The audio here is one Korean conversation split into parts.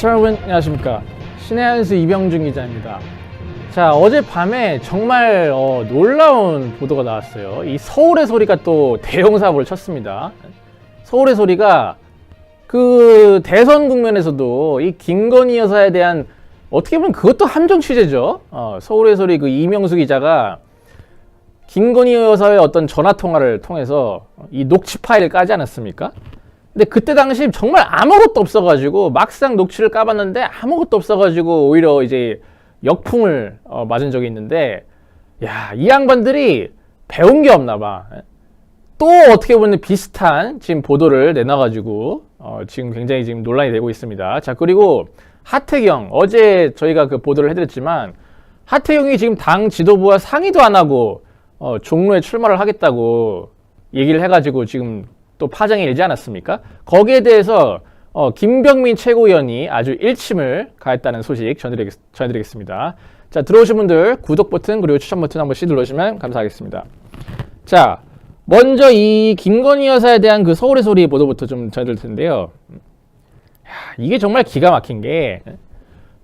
시청자 여러분 안녕하십니까? 신의 한수 이병준 기자입니다. 자 어젯밤에 정말 어, 놀라운 보도가 나왔어요. 이 서울의 소리가 또 대형 사고를 쳤습니다. 서울의 소리가 그 대선 국면에서도 이 김건희 여사에 대한 어떻게 보면 그것도 함정 취재죠. 어, 서울의 소리 그 이명수 기자가 김건희 여사의 어떤 전화 통화를 통해서 이 녹취 파일을 까지 않았습니까? 근데 그때 당시 정말 아무것도 없어가지고 막상 녹취를 까봤는데 아무것도 없어가지고 오히려 이제 역풍을 어, 맞은 적이 있는데 야 이 양반들이 배운 게 없나 봐. 또 어떻게 보면 비슷한 지금 보도를 내놔가지고 어, 지금 굉장히 지금 논란이 되고 있습니다. 자 그리고 하태경 어제 저희가 그 보도를 해드렸지만 하태경이 지금 당 지도부와 상의도 안 하고 어, 종로에 출마를 하겠다고 얘기를 해가지고 지금 또 파장이 일지 않았습니까? 거기에 대해서 어, 김병민 최고위원이 아주 일침을 가했다는 소식 전해드리겠, 전해드리겠습니다. 자 들어오신 분들 구독 버튼 그리고 추천 버튼 한 번씩 눌러주시면 감사하겠습니다. 자 먼저 이 김건희 여사에 대한 그 서울의 소리 보도부터 좀 전해드릴 텐데요. 야, 이게 정말 기가 막힌 게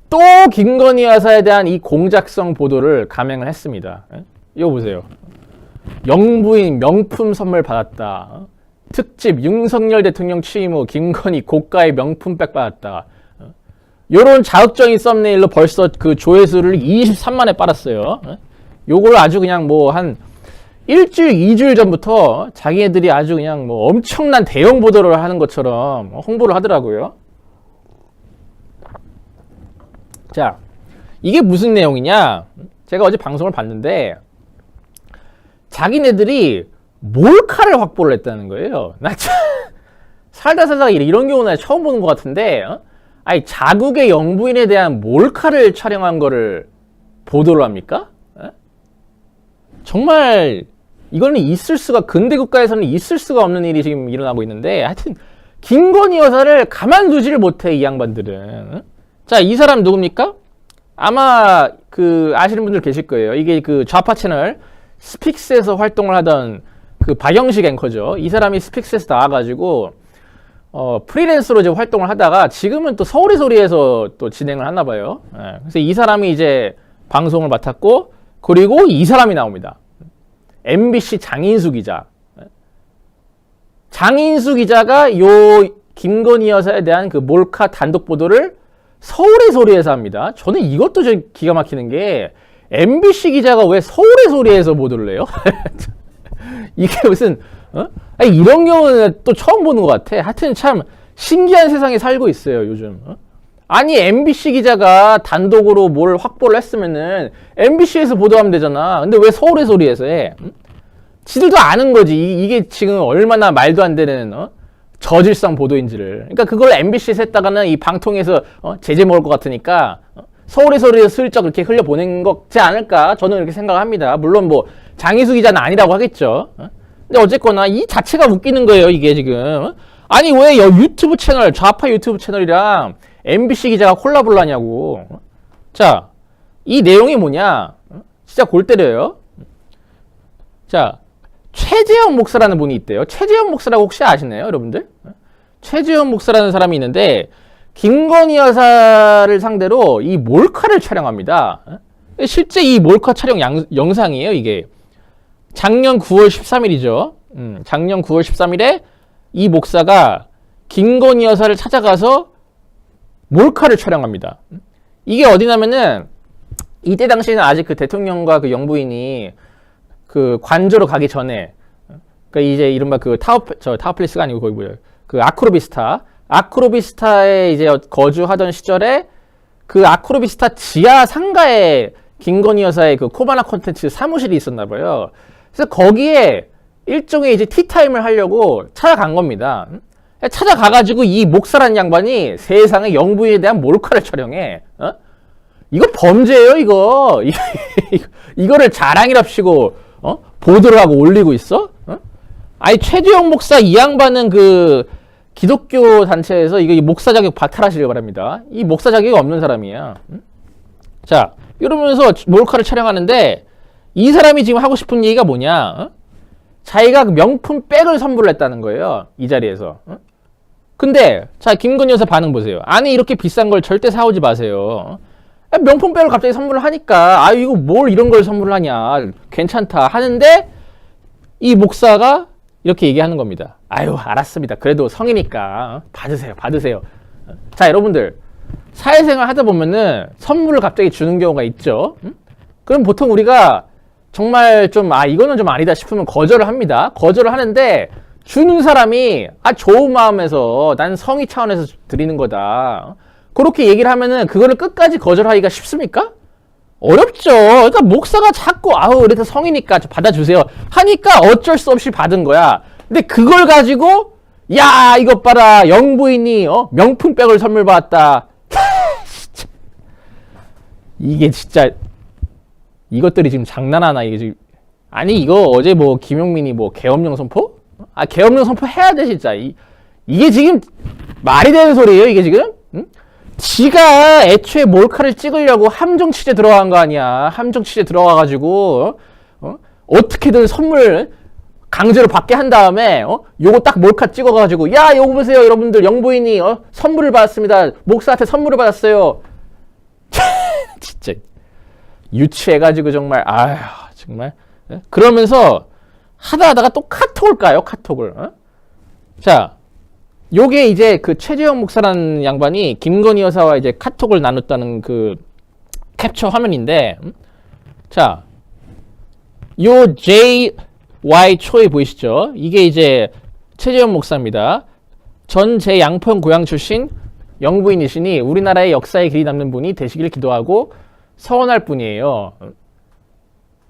또 김건희 여사에 대한 이 공작성 보도를 감행을 했습니다. 이거 보세요. 영부인 명품 선물 받았다. 특집 윤석열 대통령 취임 후 김건희 고가의 명품 백 받았다. 요런 자극적인 썸네일로 벌써 그 조회수를 23만에 빨았어요. 요걸 아주 그냥 뭐 한 일주일, 이주일 전부터 자기네들이 아주 그냥 뭐 엄청난 대형 보도를 하는 것처럼 홍보를 하더라고요. 자, 이게 무슨 내용이냐? 제가 어제 방송을 봤는데 자기네들이 몰카를 확보를 했다는 거예요. 나 참, 살다 살다 이런 경우는 처음 보는 것 같은데, 어? 아니, 자국의 영부인에 대한 몰카를 촬영한 거를 보도를 합니까? 어? 정말, 이거는 있을 수가, 근대 국가에서는 있을 수가 없는 일이 지금 일어나고 있는데, 하여튼, 김건희 여사를 가만두지를 못해, 이 양반들은. 어? 자, 이 사람 누굽니까? 아마, 그, 아시는 분들 계실 거예요. 이게 그 좌파 채널, 스픽스에서 활동을 하던 그 박영식 앵커죠. 이 사람이 스픽스에서 나와가지고 어, 프리랜서로 이제 활동을 하다가 지금은 또 서울의 소리에서 또 진행을 하나 봐요. 예, 그래서 이 사람이 이제 방송을 맡았고 그리고 이 사람이 나옵니다. MBC 장인수 기자. 장인수 기자가 요 김건희 여사에 대한 그 몰카 단독 보도를 서울의 소리에서 합니다. 저는 이것도 좀 기가 막히는 게 MBC 기자가 왜 서울의 소리에서 보도를 해요? 이게 무슨 어? 아니, 이런 경우는 또 처음 보는 것 같아. 하여튼 참 신기한 세상에 살고 있어요 요즘. 어? 아니 MBC 기자가 단독으로 뭘 확보를 했으면은 MBC에서 보도하면 되잖아. 근데 왜 서울의 소리에서 해? 응? 지들도 아는 거지. 이, 게 지금 얼마나 말도 안 되는 어? 저질성 보도인지를. 그러니까 그걸 MBC에서 했다가는 이 방통에서 어? 제재 먹을 것 같으니까 어? 서울의 소리에서 슬쩍 이렇게 흘려보낸 거지 않을까? 저는 이렇게 생각합니다. 물론 뭐 장희수 기자는 아니라고 하겠죠. 어? 근데 어쨌거나 이 자체가 웃기는 거예요. 이게 지금. 아니 왜 유튜브 채널 좌파 유튜브 채널이랑 MBC 기자가 콜라보를 하냐고. 자, 이 내용이 뭐냐? 진짜 골 때려요. 자, 최재형 목사라는 분이 있대요. 최재형 목사라고 혹시 아시나요, 여러분들? 최재형 목사라는 사람이 있는데 김건희 여사를 상대로 이 몰카를 촬영합니다. 실제 이 몰카 촬영 양, 영상이에요, 이게. 작년 9월 13일이죠. 음, 작년 9월 13일에 이 목사가 김건희 여사를 찾아가서 몰카를 촬영합니다. 이게 어디냐면은 이때 당시에는 아직 그 대통령과 그 영부인이 그 관저로 가기 전에 그러니까 이제 이른바 그 타워 저 타워 플레스가 아니고 거기 뭐예요? 그 아크로비스타 아크로비스타에 이제 거주하던 시절에 그 아크로비스타 지하 상가에 김건희 여사의 그 코바나 콘텐츠 사무실이 있었나 봐요. 그래서 거기에 일종의 이제 티타임을 하려고 찾아간 겁니다. 찾아가가지고 이 목사란 양반이 세상에 영부인에 대한 몰카를 촬영해. 어? 이거 범죄예요, 이거. 이거를 자랑이랍시고 어? 보도를 하고 올리고 있어? 어? 아니 최주영 목사 이 양반은 그 기독교 단체에서 이거 목사 자격 박탈하시길 바랍니다. 이 목사 자격이 없는 사람이야. 응? 자, 이러면서 몰카를 촬영하는데 이 사람이 지금 하고 싶은 얘기가 뭐냐? 어? 자기가 그 명품 백을 선물을 했다는 거예요. 이 자리에서. 어? 근데 자 김건희 여사 반응 보세요. 아니 이렇게 비싼 걸 절대 사오지 마세요. 아, 명품 백을 갑자기 선물을 하니까 아 이거 뭘 이런 걸 선물하냐 괜찮다 하는데 이 목사가 이렇게 얘기하는 겁니다. 아유 알았습니다. 그래도 성이니까 받으세요 받으세요. 자 여러분들 사회생활 하다 보면은 선물을 갑자기 주는 경우가 있죠. 음? 그럼 보통 우리가 정말 좀 아 이거는 좀 아니다 싶으면 거절을 합니다. 거절을 하는데 주는 사람이 아 좋은 마음에서 난 성의 차원에서 드리는 거다. 그렇게 얘기를 하면은 그거를 끝까지 거절하기가 쉽습니까? 어렵죠. 그러니까 목사가 자꾸 아우 그래서 성이니까 좀 받아주세요 하니까 어쩔 수 없이 받은 거야. 근데 그걸 가지고 야 이것 봐라 영부인이 어? 명품백을 선물 받았다. 이게 진짜 이것들이 지금 장난하나 이게 지금 아니 이거 어제 뭐 김용민이 뭐 계엄령 선포? 아 계엄령 선포 해야 돼 진짜 이, 이게 지금 말이 되는 소리예요 이게 지금? 응? 지가 애초에 몰카를 찍으려고 함정 취재 들어간 거 아니야 함정 취재 들어가가지고 어? 어떻게든 선물 강제로 받게 한 다음에 어? 요거 딱 몰카 찍어가지고 야 요거 보세요 여러분들 영부인이 어? 선물을 받았습니다 목사한테 선물을 받았어요 진짜 유치해가지고 정말 아휴 정말 예? 그러면서 하다 하다가 또 카톡을 까요 카톡을 어? 자 요게 이제 그 최재형 목사라는 양반이 김건희 여사와 이제 카톡을 나눴다는 그 캡처 화면인데 음? 자, 요 JY 초에 보이시죠? 이게 이제 최재형 목사입니다. 전 제 양평 고향 출신 영부인이시니 우리나라의 역사에 길이 남는 분이 되시길 기도하고 서원할 뿐이에요.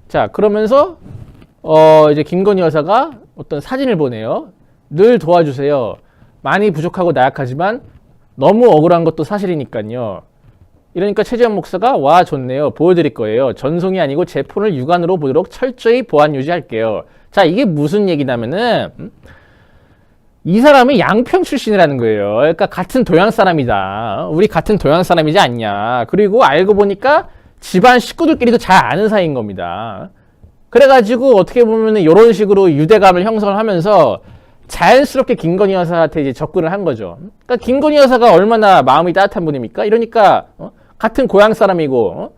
자, 그러면서 어 이제 김건희 여사가 어떤 사진을 보내요. 늘 도와주세요. 많이 부족하고 나약하지만 너무 억울한 것도 사실이니까요. 이러니까 최재형 목사가 와 좋네요. 보여드릴 거예요. 전송이 아니고 제 폰을 육안으로 보도록 철저히 보안 유지할게요. 자 이게 무슨 얘기냐면은 음? 이 사람이 양평 출신이라는 거예요. 그러니까 같은 도양 사람이다. 우리 같은 도양 사람이지 않냐. 그리고 알고 보니까 집안 식구들끼리도 잘 아는 사이인 겁니다. 그래가지고 어떻게 보면은 이런 식으로 유대감을 형성을 하면서 자연스럽게 김건희 여사한테 이제 접근을 한 거죠. 그러니까 김건희 여사가 얼마나 마음이 따뜻한 분입니까? 이러니까 어? 같은 고향 사람이고 어?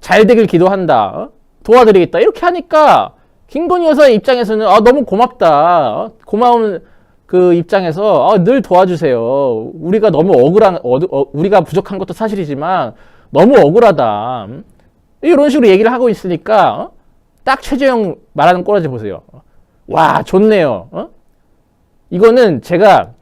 잘 되길 기도한다. 어? 도와드리겠다. 이렇게 하니까 김건희 여사의 입장에서는 아, 너무 고맙다. 어? 고마운 그 입장에서 아, 늘 도와주세요. 우리가 너무 억울한 어, 어, 우리가 부족한 것도 사실이지만 너무 억울하다. 음? 이런 식으로 얘기를 하고 있으니까 어? 딱 최재형 말하는 꼬라지 보세요. 와 좋네요. 어? 이거는 제가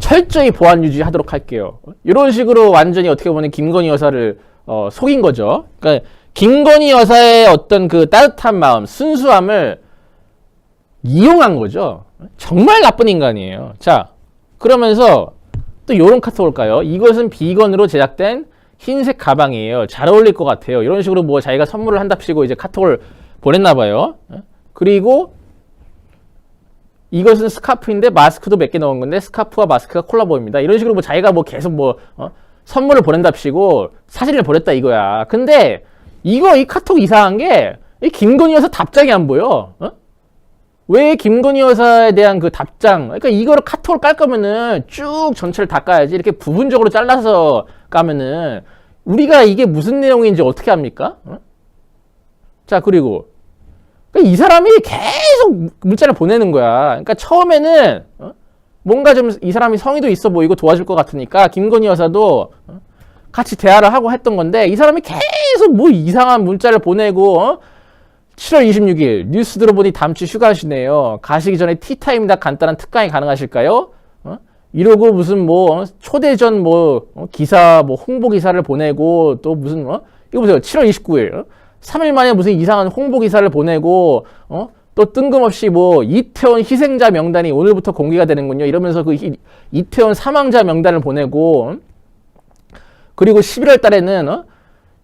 철저히 보안 유지하도록 할게요. 이런 식으로 완전히 어떻게 보면 김건희 여사를 어, 속인 거죠. 그러니까 김건희 여사의 어떤 그 따뜻한 마음, 순수함을 이용한 거죠. 정말 나쁜 인간이에요. 자, 그러면서 또 이런 카톡 올까요? 이것은 비건으로 제작된 흰색 가방이에요. 잘 어울릴 것 같아요. 이런 식으로 뭐 자기가 선물을 한답시고 이제 카톡을 보냈나 봐요. 그리고 이것은 스카프인데 마스크도 몇 개 넣은 건데 스카프와 마스크가 콜라보입니다. 이런 식으로 뭐 자기가 뭐 계속 뭐 어? 선물을 보낸답시고 사진을 보냈다 이거야. 근데 이거 이 카톡 이상한 게 이 김건희 여사 답장이 안 보여. 어? 왜 김건희 여사에 대한 그 답장? 그러니까 이거를 카톡을 깔 거면은 쭉 전체를 다 까야지. 이렇게 부분적으로 잘라서 까면은 우리가 이게 무슨 내용인지 어떻게 합니까? 어? 자 그리고 그러니까 이 사람이 계속 문자를 보내는 거야. 그러니까 처음에는 어? 뭔가 좀 이 사람이 성의도 있어 보이고 도와줄 것 같으니까 김건희 여사도 어? 같이 대화를 하고 했던 건데 이 사람이 계속 뭐 이상한 문자를 보내고 어? 7월 26일 뉴스 들어보니 다음 주 휴가시네요. 가시기 전에 티타임이나 간단한 특강이 가능하실까요? 어? 이러고 무슨 뭐 어? 초대전 뭐 어? 기사 뭐 홍보 기사를 보내고 또 무슨 어? 이거 보세요. 7월 29일 어? 3일 만에 무슨 이상한 홍보 기사를 보내고 어? 또 뜬금없이 뭐 이태원 희생자 명단이 오늘부터 공개가 되는군요. 이러면서 그 이, 이태원 사망자 명단을 보내고 어? 그리고 11월 달에는 어?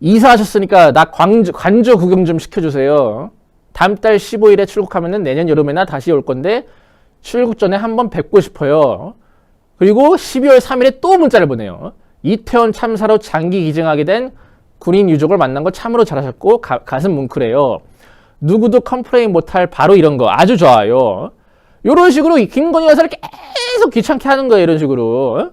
이사하셨으니까 나 광주, 관저 구경 좀 시켜주세요. 다음 달 15일에 출국하면은 내년 여름에나 다시 올 건데 출국 전에 한번 뵙고 싶어요. 그리고 12월 3일에 또 문자를 보내요. 이태원 참사로 장기 기증하게 된 군인 유족을 만난 거 참으로 잘하셨고 가, 가슴 뭉클해요. 누구도 컴플레인 못할 바로 이런 거 아주 좋아요. 이런 식으로 이 김건희 여사를 계속 귀찮게 하는 거예요. 이런 식으로.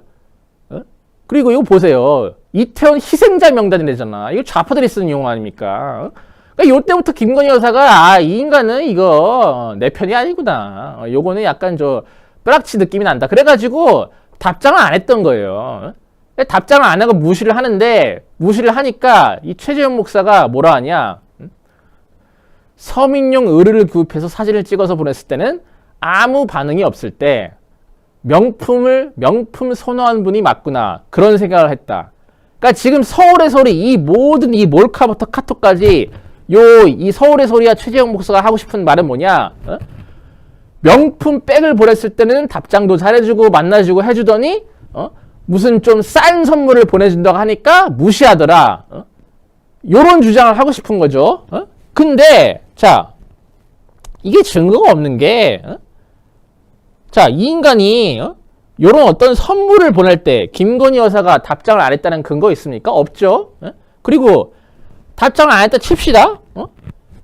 어? 어? 그리고 이거 보세요. 이태원 희생자 명단이 되잖아. 이거 좌파들이 쓰는 용어 아닙니까? 어? 그러니까 요때부터 김건희 여사가 아, 이 인간은 이거 내 편이 아니구나. 어, 요거는 약간 저 뼈락치 느낌이 난다. 그래가지고 답장을 안 했던 거예요. 어? 답장을 안 하고 무시를 하는데 무시를 하니까 이 최재형 목사가 뭐라 하냐? 음? 서민용 의류를 구입해서 사진을 찍어서 보냈을 때는 아무 반응이 없을 때 명품을 명품 선호한 분이 맞구나 그런 생각을 했다. 그러니까 지금 서울의 소리 이 모든 이 몰카부터 카톡까지 요 이 서울의 소리와 최재형 목사가 하고 싶은 말은 뭐냐? 어? 명품 백을 보냈을 때는 답장도 잘해주고 만나주고 해주더니 어? 무슨 좀 싼 선물을 보내준다고 하니까 무시하더라. 어? 요런 주장을 하고 싶은 거죠. 어? 근데 자 이게 증거가 없는 게 어? 자, 이 인간이 어? 이런 어떤 선물을 보낼 때 김건희 여사가 답장을 안 했다는 근거 있습니까? 없죠. 어? 그리고 답장을 안 했다 칩시다. 어?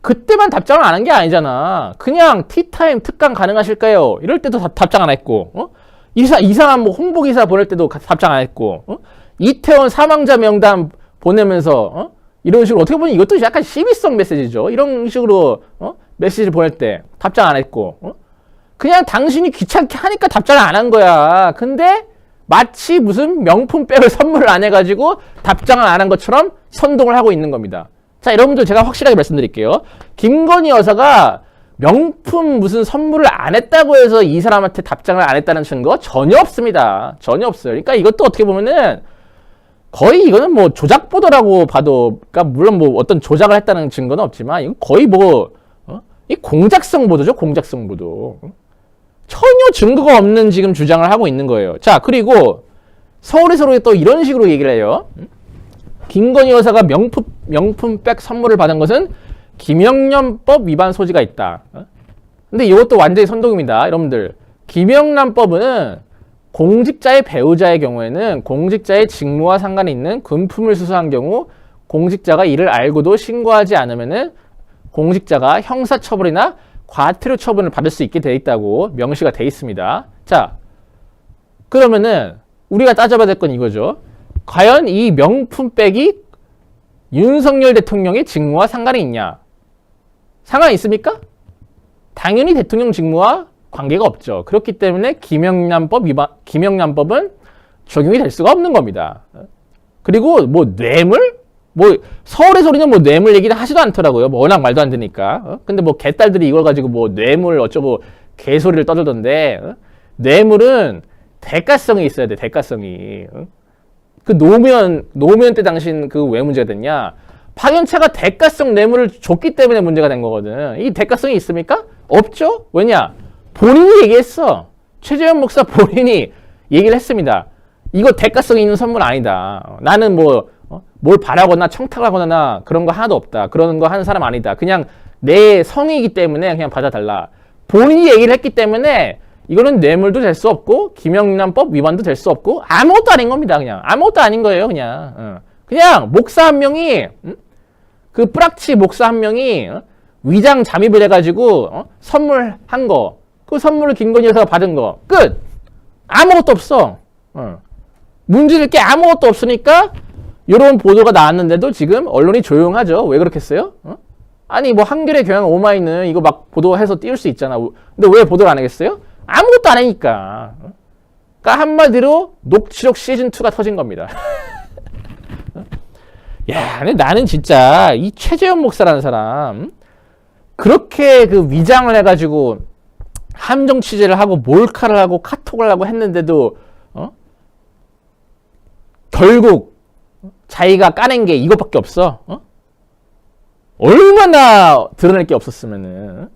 그때만 답장을 안 한 게 아니잖아. 그냥 티타임 특강 가능하실까요? 이럴 때도 다- 답장 안 했고, 어? 이사, 이상한 뭐 홍보 기사 보낼 때도 가- 답장 안 했고, 어? 이태원 사망자 명단 보내면서 어? 이런 식으로 어떻게 보면 이것도 약간 시비성 메시지죠. 이런 식으로 어? 메시지를 보낼 때 답장 안 했고, 어? 그냥 당신이 귀찮게 하니까 답장을 안 한 거야. 근데 마치 무슨 명품백을 선물을 안 해가지고 답장을 안 한 것처럼 선동을 하고 있는 겁니다. 자, 여러분들 제가 확실하게 말씀드릴게요. 김건희 여사가 명품 무슨 선물을 안 했다고 해서 이 사람한테 답장을 안 했다는 증거 전혀 없습니다. 전혀 없어요. 그러니까 이것도 어떻게 보면은 거의 이거는 뭐 조작 보도라고 봐도, 그러니까 물론 뭐 어떤 조작을 했다는 증거는 없지만 이건 거의 뭐 어? 이 공작성 보도죠, 공작성 보도. 전혀 증거가 없는 지금 주장을 하고 있는 거예요. 자, 그리고 서울에서 또 이런 식으로 얘기를 해요. 김건희 여사가 명품, 명품백 선물을 받은 것은 김영란법 위반 소지가 있다. 어? 근데 이것도 완전히 선동입니다. 여러분들. 김영란법은 공직자의 배우자의 경우에는 공직자의 직무와 상관이 있는 금품을 수수한 경우 공직자가 이를 알고도 신고하지 않으면은 공직자가 형사처벌이나 과태료 처분을 받을 수 있게 돼 있다고 명시가 돼 있습니다. 자, 그러면은 우리가 따져봐야 될 건 이거죠. 과연 이 명품백이 윤석열 대통령의 직무와 상관이 있냐? 상관이 있습니까? 당연히 대통령 직무와 관계가 없죠. 그렇기 때문에 김영란법 위반, 김영란법은 적용이 될 수가 없는 겁니다. 그리고 뭐 뇌물? 뭐 서울의 소리는 뭐 뇌물 얘기는 하지도 않더라고요. 뭐 워낙 말도 안 되니까. 어? 근데 뭐 개딸들이 이걸 가지고 뭐 뇌물 어쩌고 개소리를 떠들던데 어? 뇌물은 대가성이 있어야 돼. 대가성이. 어? 그 노무현 노무현 때 당신 그 왜 문제가 됐냐? 파견차가 대가성 뇌물을 줬기 때문에 문제가 된 거거든. 이 대가성이 있습니까? 없죠. 왜냐? 본인이 얘기했어. 최재현 목사 본인이 얘기를 했습니다. 이거 대가성 있는 선물 아니다. 어, 나는 뭐, 어? 뭘 바라거나 청탁하거나 그런 거 하나도 없다. 그런 거 하는 사람 아니다. 그냥 내 성이기 때문에 그냥 받아달라. 본인이 얘기를 했기 때문에 이거는 뇌물도 될 수 없고 김영란법 위반도 될 수 없고 아무것도 아닌 겁니다. 그냥 아무것도 아닌 거예요. 그냥 어. 그냥 목사 한 명이 음? 그 뿌락치 목사 한 명이 어? 위장 잠입을 해가지고 어? 선물한 거, 그 선물을 김건희 여사가 받은 거 끝. 아무것도 없어. 어. 문제될 게 아무것도 없으니까 이런 보도가 나왔는데도 지금 언론이 조용하죠. 왜 그렇겠어요? 어? 아니 뭐 한겨레 경향 오마이는 이거 막 보도해서 띄울 수 있잖아. 근데 왜 보도를 안 하겠어요? 아무것도 안 하니까. 어? 그러니까 한마디로 녹취록 시즌 2가 터진 겁니다. 야, 근데 나는 진짜 이 최재현 목사라는 사람 그렇게 그 위장을 해가지고 함정 취재를 하고 몰카를 하고 카톡을 하고 했는데도 어? 결국 자기가 까낸 게 이것밖에 없어. 어? 얼마나 드러낼 게 없었으면은.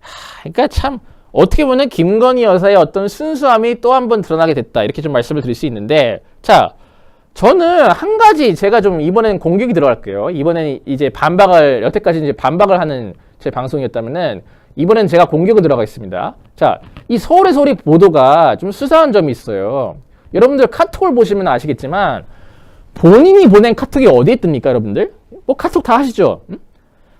하, 그러니까 참 어떻게 보면 김건희 여사의 어떤 순수함이 또 한 번 드러나게 됐다 이렇게 좀 말씀을 드릴 수 있는데 자 저는 한 가지 제가 좀 이번에는 공격이 들어갈게요. 이번에는 이제 반박을 여태까지 이제 반박을 하는 제 방송이었다면은 이번엔 제가 공격을 들어가 있습니다. 자, 이 서울의 소리 보도가 좀 수상한 점이 있어요. 여러분들 카톡을 보시면 아시겠지만 본인이 보낸 카톡이 어디에 뜹니까, 여러분들? 뭐 카톡 다 하시죠? 응?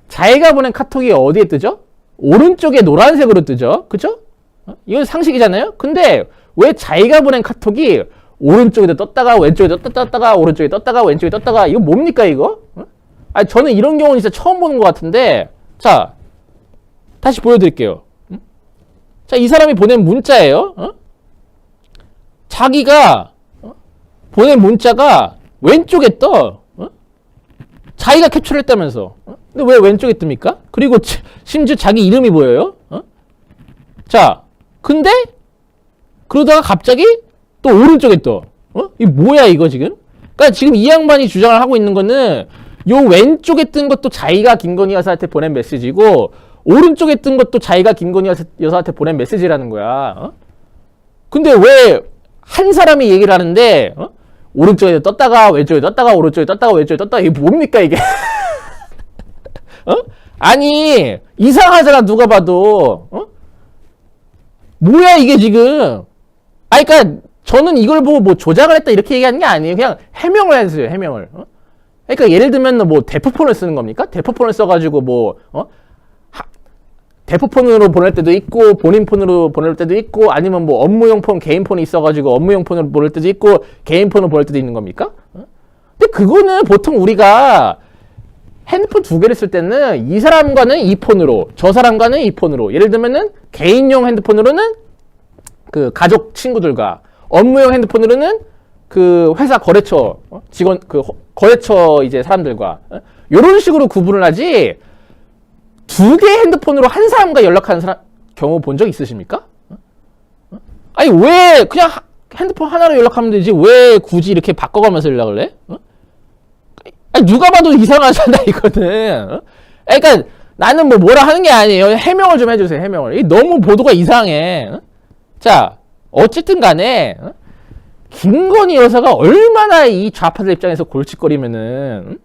자기가 보낸 카톡이 어디에 뜨죠? 오른쪽에 노란색으로 뜨죠? 그죠? 어? 이건 상식이잖아요. 근데 왜 자기가 보낸 카톡이 오른쪽에도 떴다가 왼쪽에도 떴다가 오른쪽에 떴다가 왼쪽에 떴다가 이거 뭡니까 이거? 어? 아니 저는 이런 경우는 진짜 처음 보는 것 같은데 자 다시 보여드릴게요. 음? 자이 사람이 보낸 문자예요. 어? 자기가 어? 보낸 문자가 왼쪽에 떠. 어? 자기가 캡처를 했다면서. 어? 근데 왜 왼쪽에 뜹니까? 그리고 치- 심지어 자기 이름이 보여요. 어? 자, 근데 그러다가 갑자기 또 오른쪽에 떠. 어? 이 뭐야 이거 지금? 그러니까 지금 이 양반이 주장을 하고 있는 거는 요 왼쪽에 뜬 것도 자기가 김건희 여사한테 보낸 메시지고 오른쪽에 뜬 것도 자기가 김건희 여사- 여사한테 보낸 메시지라는 거야. 어? 근데 왜 한 사람이 얘기를 하는데 어? 오른쪽에 떴다가 왼쪽에 떴다가 오른쪽에 떴다가 왼쪽에 떴다가 이게 뭡니까 이게? 어? 아니 이상하잖아 누가 봐도 어? 뭐야 이게 지금? 아니 그러니까 저는 이걸 보고 뭐 조작을 했다 이렇게 얘기하는 게 아니에요. 그냥 해명을 해주세요 해명을. 어? 그러니까 예를 들면 뭐 대포폰을 쓰는 겁니까? 대포폰을 써가지고 뭐 어? 하- 대포폰으로 보낼 때도 있고 본인 폰으로 보낼 때도 있고 아니면 뭐 업무용 폰 개인 폰이 있어가지고 업무용 폰으로 보낼 때도 있고 개인 폰으로 보낼 때도 있는 겁니까? 어? 근데 그거는 보통 우리가 핸드폰 두 개를 쓸 때는 이 사람과는 이 폰으로 저 사람과는 이 폰으로 예를 들면은 개인용 핸드폰으로는 그 가족 친구들과 업무용 핸드폰으로는 그 회사 거래처 어? 직원 그 허- 거래처 이제 사람들과 어? 이런 식으로 구분을 하지 두 개 핸드폰으로 한 사람과 연락하는 사람 경우 본 적 있으십니까? 어? 어? 아니 왜 그냥 하- 핸드폰 하나로 연락하면 되지 왜 굳이 이렇게 바꿔가면서 연락을 해? 어? 아니, 누가 봐도 이상하잖아 이거는. 어? 그러니까 나는 뭐 뭐라 하는 게 아니에요. 해명을 좀 해주세요. 해명을. 이 너무 보도가 이상해. 어? 자 어쨌든 간에 어? 김건희 여사가 얼마나 이 좌파들 입장에서 골칫거리면은 음?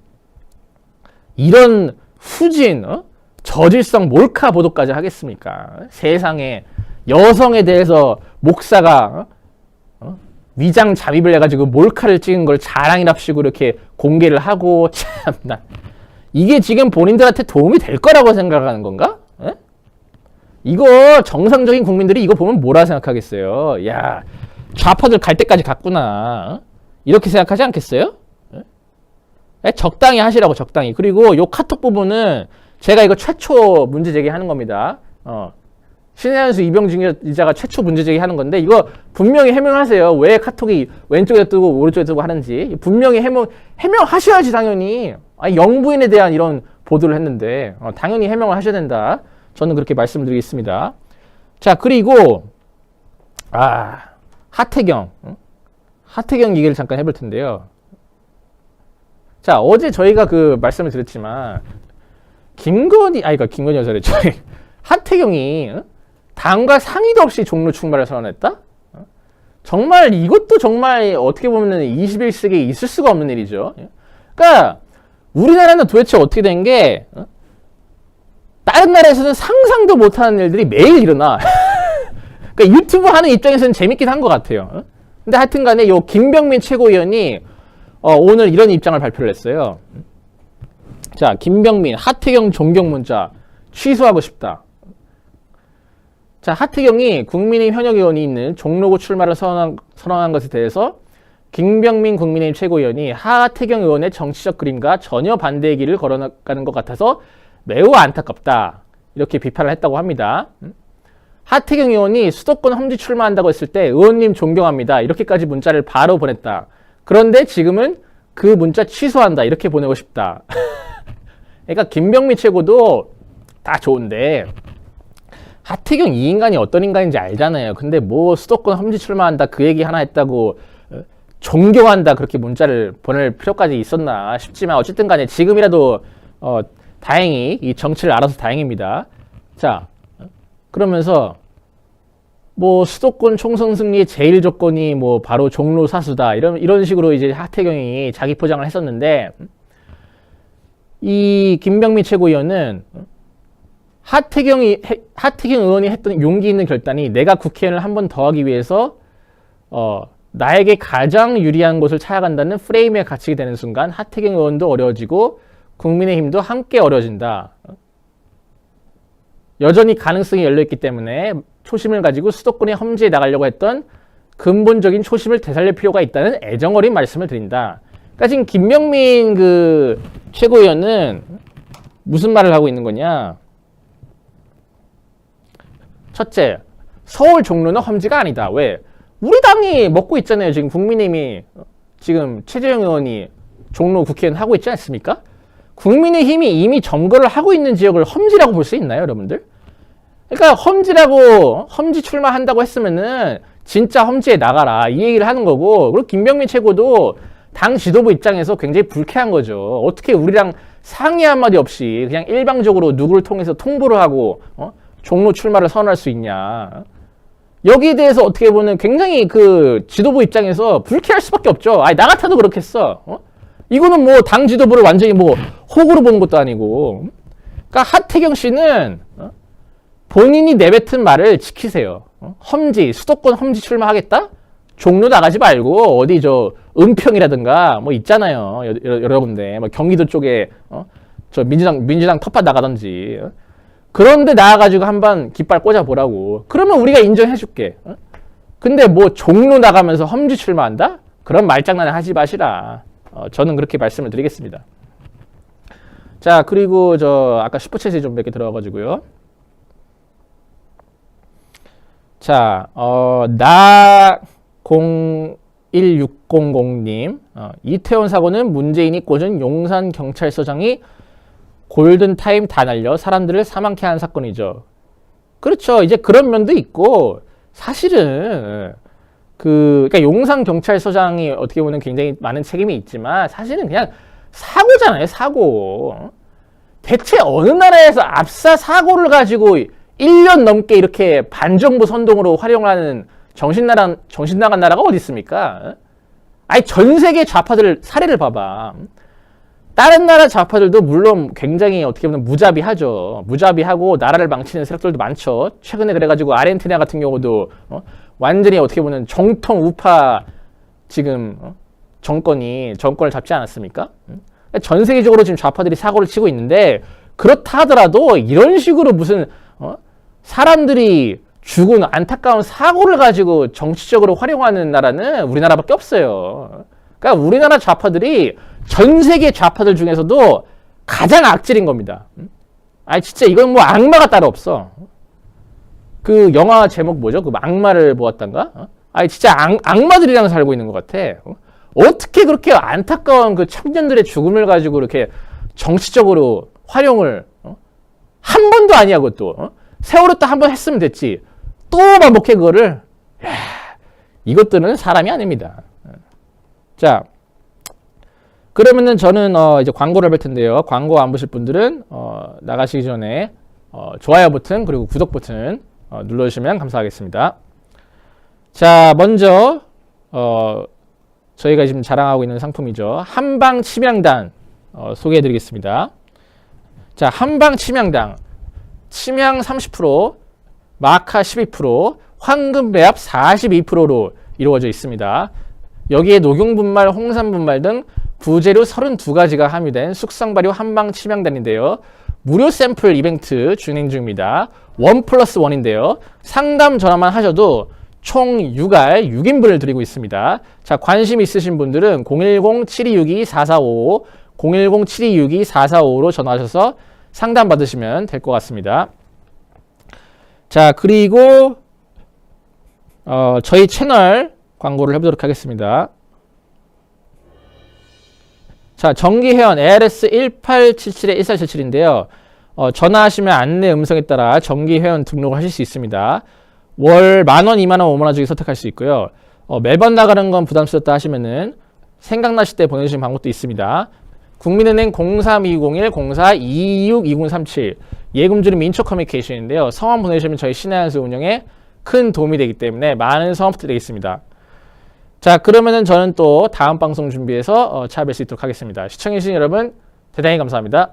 이런 후진 어? 저질성 몰카 보도까지 하겠습니까? 세상에 여성에 대해서 목사가 어? 어? 위장 잠입을 해가지고 몰카를 찍은 걸 자랑이랍시고 이렇게 공개를 하고 참나 이게 지금 본인들한테 도움이 될 거라고 생각하는 건가? 에? 이거 정상적인 국민들이 이거 보면 뭐라 생각하겠어요? 야 좌파들 갈 때까지 갔구나 어? 이렇게 생각하지 않겠어요? 에? 에, 적당히 하시라고 적당히 그리고 요 카톡 부분은 제가 이거 최초 문제 제기하는 겁니다. 어. 신혜연수 이병진 기자가 최초 문제 제기하는 건데 이거 분명히 해명하세요. 왜 카톡이 왼쪽에 뜨고 오른쪽에 뜨고 하는지 분명히 해명 해명하셔야지 당연히. 아니 영부인에 대한 이런 보도를 했는데 어, 당연히 해명을 하셔야 된다. 저는 그렇게 말씀을 드리겠습니다. 자 그리고 아 하태경 응? 하태경 얘기를 잠깐 해볼 텐데요. 자 어제 저희가 그 말씀을 드렸지만 김건희 아니 그러니까 김건희 여사래 저희 하태경이 응? 당과 상의도 없이 종로 출마를 선언했다? 어? 정말 이것도 정말 어떻게 보면 21세기에 있을 수가 없는 일이죠. 예? 그러니까 우리나라는 도대체 어떻게 된 게 다른 나라에서는 상상도 못하는 일들이 매일 일어나. 그러니까 유튜브 하는 입장에서는 재밌긴 한 것 같아요. 어? 근데 하여튼 간에 요 김병민 최고위원이 어, 오늘 이런 입장을 발표를 했어요. 자, 김병민 하태경 존경 문자 취소하고 싶다. 자, 하태경이 국민의힘 현역 의원이 있는 종로구 출마를 선언한, 선언한 것에 대해서 김병민 국민의힘 최고위원이 하태경 의원의 정치적 그림과 전혀 반대의 길을 걸어가는 것 같아서 매우 안타깝다. 이렇게 비판을 했다고 합니다. 음? 하태경 의원이 수도권 험지 출마한다고 했을 때 의원님 존경합니다. 이렇게까지 문자를 바로 보냈다. 그런데 지금은 그 문자 취소한다. 이렇게 보내고 싶다. 그러니까 김병민 최고도 다 좋은데 하태경 이 인간이 어떤 인간인지 알잖아요. 근데 뭐 수도권 험지 출마한다 그 얘기 하나 했다고 어, 존경한다 그렇게 문자를 보낼 필요까지 있었나 싶지만 어쨌든 간에 지금이라도 어, 다행히 이 정치를 알아서 다행입니다. 자 어, 그러면서 뭐 수도권 총선 승리의 제일 조건이 뭐 바로 종로 사수다 이런 이런 식으로 이제 하태경이 자기 포장을 했었는데 이 김병민 최고위원은 하태경이 해- 하태경 의원이 했던 용기 있는 결단이 내가 국회의원을 한 번 더 하기 위해서 어 나에게 가장 유리한 곳을 찾아간다는 프레임에 갇히게 되는 순간 하태경 의원도 어려워지고 국민의힘도 함께 어려워진다. 여전히 가능성이 열려 있기 때문에 초심을 가지고 수도권의 험지에 나가려고 했던 근본적인 초심을 되살릴 필요가 있다는 애정어린 말씀을 드린다. 그러니까 지금 김명민 그 최고위원은 무슨 말을 하고 있는 거냐? 첫째, 서울 종로는 험지가 아니다. 왜? 우리 당이 먹고 있잖아요. 지금 국민의힘이 지금 최재형 의원이 종로 국회의원 하고 있지 않습니까? 국민의힘이 이미 점거를 하고 있는 지역을 험지라고 볼 수 있나요, 여러분들? 그러니까 험지라고 험지 출마한다고 했으면은 진짜 험지에 나가라 이 얘기를 하는 거고 그리고 김병민 최고도 당 지도부 입장에서 굉장히 불쾌한 거죠. 어떻게 우리랑 상의 한마디 없이 그냥 일방적으로 누구를 통해서 통보를 하고 어? 종로 출마를 선언할 수 있냐. 여기에 대해서 어떻게 보면 굉장히 그 지도부 입장에서 불쾌할 수밖에 없죠. 아니, 나 같아도 그렇겠어. 어? 이거는 뭐 당 지도부를 완전히 뭐 호구로 보는 것도 아니고. 그러니까 하태경 씨는 어? 본인이 내뱉은 말을 지키세요. 어? 험지, 수도권 험지 출마하겠다? 종로 나가지 말고 어디 저 은평이라든가 뭐 있잖아요. 여, 여, 여러 군데. 뭐 경기도 쪽에 어? 저 민주당 민주당 텃밭 나가든지. 어? 그런데 나와가지고 한번 깃발 꽂아보라고. 그러면 우리가 인정해줄게. 어? 근데 뭐 종로 나가면서 험지 출마한다? 그런 말장난 하지 마시라. 어, 저는 그렇게 말씀을 드리겠습니다. 자, 그리고 저 아까 슈퍼챗이 좀 몇 개 들어와가지고요. 자, 어, 나 01600님, 어, 이태원 사고는 문재인이 꽂은 용산 경찰서장이 골든타임 다 날려 사람들을 사망케 한 사건이죠. 그렇죠. 이제 그런 면도 있고, 사실은, 그, 그러니까 용산 경찰서장이 어떻게 보면 굉장히 많은 책임이 있지만, 사실은 그냥 사고잖아요, 사고. 대체 어느 나라에서 압사 사고를 가지고 1년 넘게 이렇게 반정부 선동으로 활용하는 정신나라, 정신 나간 나라가 어디 있습니까? 아니, 전 세계 좌파들 사례를 봐봐. 다른 나라 좌파들도 물론 굉장히 어떻게 보면 무자비하죠. 무자비하고 나라를 망치는 세력들도 많죠. 최근에 그래가지고 아르헨티나 같은 경우도 어? 완전히 어떻게 보면 정통 우파 지금 어? 정권이 정권을 잡지 않았습니까? 전 세계적으로 지금 좌파들이 사고를 치고 있는데 그렇다 하더라도 이런 식으로 무슨 어? 사람들이 죽은 안타까운 사고를 가지고 정치적으로 활용하는 나라는 우리나라밖에 없어요. 그러니까 우리나라 좌파들이 전 세계 좌파들 중에서도 가장 악질인 겁니다. 아니 진짜 이건 뭐 악마가 따로 없어. 그 영화 제목 뭐죠? 그 악마를 보았단가? 아니 진짜 악, 악마들이랑 살고 있는 것 같아. 어떻게 그렇게 안타까운 그 청년들의 죽음을 가지고 이렇게 정치적으로 활용을 어? 한 번도 아니야 그것도 어? 세월호 때 한 번 했으면 됐지 또 반복해 그거를 야, 이것들은 사람이 아닙니다. 자 그러면은 저는 어 이제 광고를 할 텐데요. 광고 안 보실 분들은 어 나가시기 전에 어 좋아요 버튼 그리고 구독 버튼 어 눌러주시면 감사하겠습니다. 자 먼저 어 저희가 지금 자랑하고 있는 상품이죠. 한방 침향단 어 소개해드리겠습니다. 자 한방 침향당 침향 30% 마카 12% 황금 배합 42%로 이루어져 있습니다. 여기에 녹용분말, 홍삼분말 등 부재료 32가지가 함유된 숙성 발효 한방 침향단인데요. 무료 샘플 이벤트 진행 중입니다. 원 플러스 원인데요. 상담 전화만 하셔도 총 6알 6인분을 드리고 있습니다. 자, 관심 있으신 분들은 010-7262-4455, 010-7262-4455로 전화하셔서 상담 받으시면 될 것 같습니다. 자, 그리고 어, 저희 채널 광고를 해보도록 하겠습니다. 자, 정기회원 ARS 1877-1477인데요. 어, 전화하시면 안내 음성에 따라 정기회원 등록을 하실 수 있습니다. 월 만원, 이만원, 오만원 중에 선택할 수 있고요. 어, 매번 나가는 건 부담스럽다 하시면은 생각나실 때 보내주시는 방법도 있습니다. 국민은행 0320-04-262037 예금주는 민초 커뮤니케이션인데요. 성함 보내주시면 저희 신한수 운영에 큰 도움이 되기 때문에 많은 성함 부탁드리겠습니다. 자 그러면은 저는 또 다음 방송 준비해서 어, 찾아뵐 수 있도록 하겠습니다. 시청해주신 여러분 대단히 감사합니다.